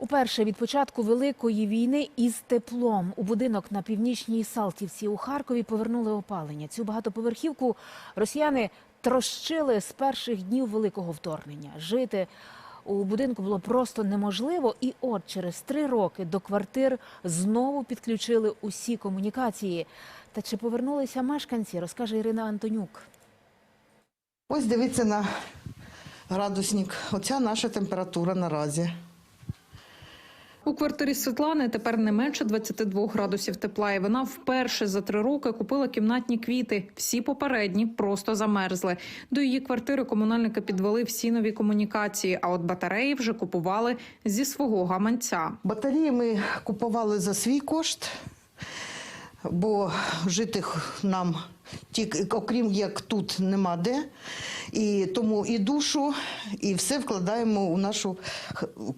Уперше від початку великої війни із теплом у будинок на північній Салтівці у Харкові повернули опалення. Цю багатоповерхівку росіяни трощили з перших днів великого вторгнення. Жити у будинку було просто неможливо, і от через три роки до квартир знову підключили усі комунікації. Та чи повернулися мешканці, розкаже Ірина Антонюк. Ось дивіться на градусник. Оця наша температура наразі. У квартирі Світлани тепер не менше 22 градусів тепла, і вона вперше за три роки купила кімнатні квіти. Всі попередні просто замерзли. До її квартири комунальники підвели всі нові комунікації. А от батареї вже купували зі свого гаманця. Батареї ми купували за свій кошт, бо жити нам тільки окрім як тут нема де. І тому і душу, і все вкладаємо у нашу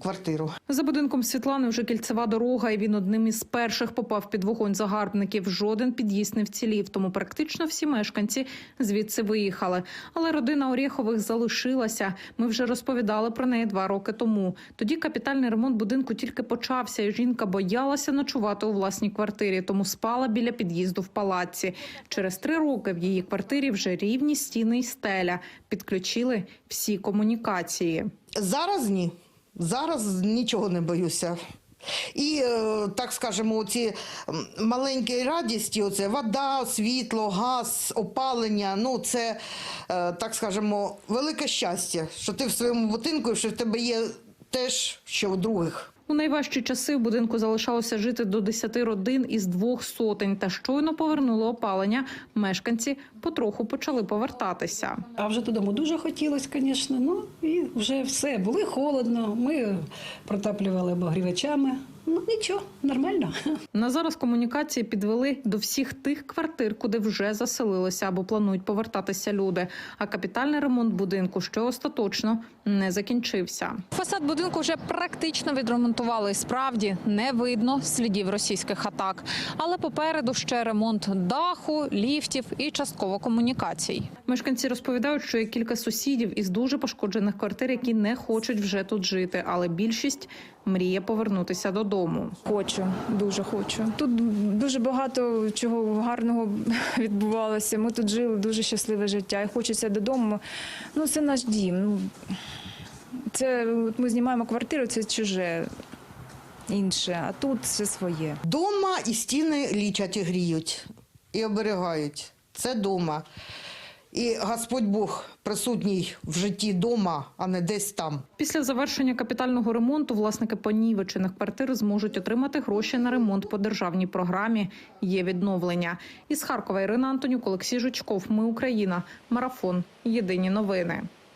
квартиру. За будинком Світлани вже кільцева дорога, і він одним із перших попав під вогонь загарбників. Жоден під'їзд не вцілів, тому практично всі мешканці звідси виїхали. Але родина Орєхових залишилася. Ми вже розповідали про неї два роки тому. Тоді капітальний ремонт будинку тільки почався, і жінка боялася ночувати у власній квартирі, тому спала біля під'їзду в палаці. Через три роки в її квартирі вже рівні стіни і стеля. Підключили всі комунікації. Зараз ні. Зараз нічого не боюся. І, е, так скажемо, ці маленькі радісті, оце вода, світло, газ, опалення. Ну, це, е, так скажемо, велике щастя, що ти в своєму будинку, що в тебе є теж, що у других. У найважчі часи в будинку залишалося жити до 10 родин із двох сотень. Та щойно повернуло опалення. Мешканці потроху почали повертатися. А вже додому дуже хотілося, звісно. Ну і вже все було холодно. Ми протаплювали обогрівачами. Ну нічого, нормально. На зараз комунікації підвели до всіх тих квартир, куди вже заселилися або планують повертатися люди. А капітальний ремонт будинку ще остаточно не закінчився. Фасад будинку вже практично відремонтували. Справді не видно слідів російських атак. Але попереду ще ремонт даху, ліфтів і частково комунікацій. Мешканці розповідають, що є кілька сусідів із дуже пошкоджених квартир, які не хочуть вже тут жити, але більшість мріє повернутися додому. Хочу, дуже хочу. Тут дуже багато чого гарного відбувалося. Ми тут жили дуже щасливе життя. І хочеться додому. Ну, це наш дім. Ну, це от ми знімаємо квартиру, це чуже інше, а тут все своє. Дома і стіни лічать і гріють, і оберігають. Це дома. І Господь Бог присутній в житті дома, а не десь там. Після завершення капітального ремонту власники понівечених квартир зможуть отримати гроші на ремонт по державній програмі. Є відновлення. Із Харкова Ірина Антонюк, Олексій Жучков. Ми Україна. Марафон. Єдині новини.